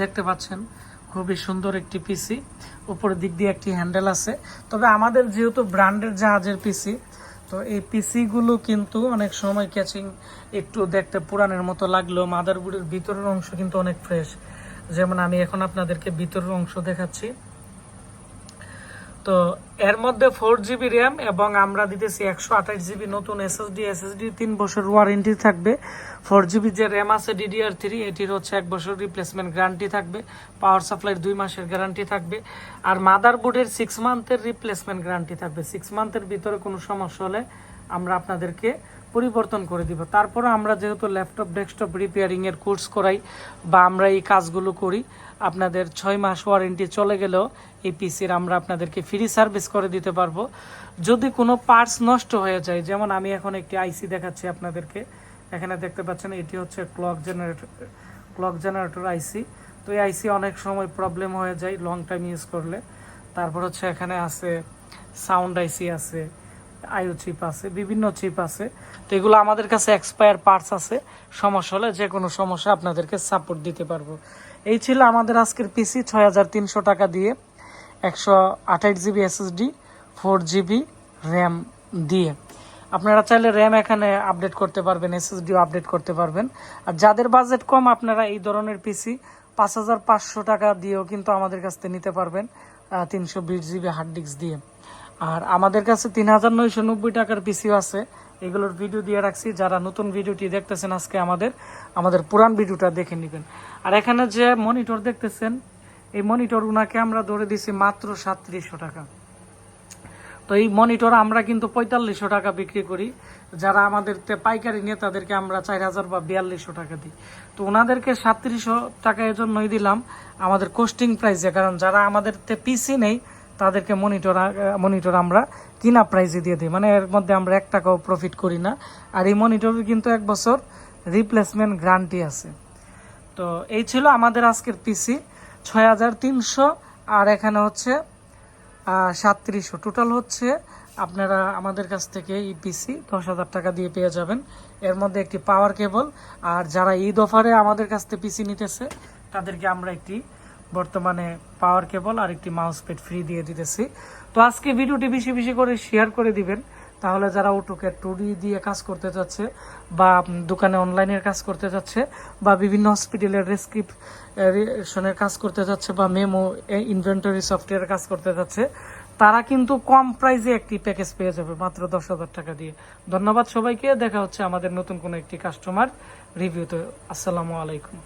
দেখতে পাচ্ছেন, খুবই সুন্দর একটি পিসি উপরের দিক দিয়ে একটি হ্যান্ডেল আছে। তবে আমাদের যেহেতু ব্র্যান্ডের জাহাজের পিসি তো এই পিসিগুলো কিন্তু অনেক সময় ক্যাচিং একটু দেখতে পুরানের মতো লাগলেও মাদারবোর্ডের ভিতরের অংশ কিন্তু অনেক ফ্রেশ যেমন আমি এখন আপনাদেরকে ভিতরের অংশ দেখাচ্ছি। তো এর মধ্যে ফোর জিবি র্যাম এবং আমরা দিতেছি একশো আঠাশ জিবি নতুন এসএসডি এসএসডি তিন বছর ওয়ারেন্টি থাকবে। ফোর জিবি যে র্যাম আছে ডিডিআর থ্রি এটির হচ্ছে এক বছর রিপ্লেসমেন্ট গ্যারান্টি থাকবে। পাওয়ার সাপ্লাইয়ের দুই মাসের গ্যারান্টি থাকবে। আর মাদার বোর্ডের সিক্স মান্থের রিপ্লেসমেন্ট গ্যারান্টি থাকবে। সিক্স মান্থের ভিতরে কোনো সমস্যা হলে আমরা আপনাদেরকে পরিবর্তন করে দিব। তারপরে আমরা যেহেতু ল্যাপটপ, ডেস্কটপ রিপেয়ারিং এর কোর্স করাই বা আমরা এই কাজগুলো করি, আপনাদের ছয় মাস ওয়ারেন্টি চলে গেলেও এই পিসির আমরা আপনাদেরকে ফ্রি সার্ভিস করে দিতে পারব। যদি কোনো পার্টস নষ্ট হয়ে যায়, যেমন আমি এখন একটি আইসি দেখাচ্ছি আপনাদেরকে, এখানে দেখতে পাচ্ছেন এটি হচ্ছে clock generator clock generator IC তো এই আইসি অনেক সময় প্রবলেম হয়ে যায় লং টাইম ইউজ করলে। তারপর হচ্ছে এখানে আছে সাউন্ড আইসি আছে আইও চিপ আছে, বিভিন্ন চিপ আছে। তো এগুলো আমাদের কাছে এক্সপায়ার পার্টস আছে। সমস্যা হলে যে কোনো সমস্যা আপনাদেরকে সাপোর্ট দিতে পারব। এই ছিল আমাদের আজকের পিসি ছয় হাজার তিনশো টাকা দিয়ে একশো আঠাশ GB SSD four GB RAM দিয়ে। আপনারা চাইলে র্যাম এখানে আপডেট করতে পারবেন এসএসডিও আপডেট করতে পারবেন। আর যাদের বাজেট কম, আপনারা এই ধরনের পিসি পাঁচ হাজার পাঁচশো টাকা দিয়েও কিন্তু আমাদের কাছ থেকে নিতে পারবেন তিনশো বিশ জিবি হার্ড ডিস্ক দিয়ে। আর আমাদের কাছে তিন হাজার নয়শো নব্বই টাকার পিসিও আছে। এগুলোর ভিডিও দিয়ে রাখছি। যারা নতুন ভিডিওটি দেখতেছেন আজকে আমাদের আমাদের পুরান ভিডিওটা দেখে নেবেন। আর এখানে যে মনিটর দেখতেছেন, এই মনিটর উনাকে আমরা ধরে দিছি মাত্র সাতত্রিশশো টাকা। তো এই মনিটর আমরা কিন্তু পঁয়তাল্লিশশো টাকা বিক্রি করি। যারা আমাদের পাইকারি নিয়ে, তাদেরকে আমরা চার হাজার বা বিয়াল্লিশশো টাকা দিই। তো ওনাদেরকে সাতত্রিশশো টাকা এর জন্যই দিলাম আমাদের কোস্টিং প্রাইসে কারণ যারা আমাদের পিসি নেই তাদেরকে মনিটর মনিটর আমরা কিনা প্রাইসে দিয়ে দিই। মানে এর মধ্যে আমরা এক টাকাও প্রফিট করি না। আর এই মনিটরের কিন্তু এক বছর রিপ্লেসমেন্ট গ্যারান্টি আছে। তো এই ছিল আমাদের আজকের পিসি ছয় হাজার তিনশো আর এখানে হচ্ছে সাতত্রিশশো। টোটাল হচ্ছে আপনারা আমাদের কাছ থেকে এই পিসি দশ হাজার টাকা দিয়ে পেয়ে যাবেন। এর মধ্যে একটি পাওয়ার কেবল আর যারা ঈদ অফারে আমাদের কাছ থেকে পিসি নিতেছে, তাদেরকে আমরা একটি বর্তমানে পাওয়ার কেবল আর একটি মাউস প্যাড ফ্রি দিয়ে দিতেছি। তো আজকে ভিডিওটি বেশি বেশি করে শেয়ার করে দিবেন। তাহলে যারা অটোকে টুডি দিয়ে কাজ করতে যাচ্ছে বা দোকানে অনলাইনের কাজ করতে যাচ্ছে বা বিভিন্ন হসপিটালের রেসক্রিপশনের কাজ করতে যাচ্ছে বা মেমো ইনভেন্টরি সফটওয়্যার কাজ করতে যাচ্ছে তারা কিন্তু কম প্রাইসে একটি প্যাকেজ পেয়ে যাবে মাত্র দশ হাজার টাকা দিয়ে। ধন্যবাদ সবাইকে। দেখা হচ্ছে আমাদের নতুন কোনো একটি কাস্টমার রিভিউতে আসসালামু আলাইকুম।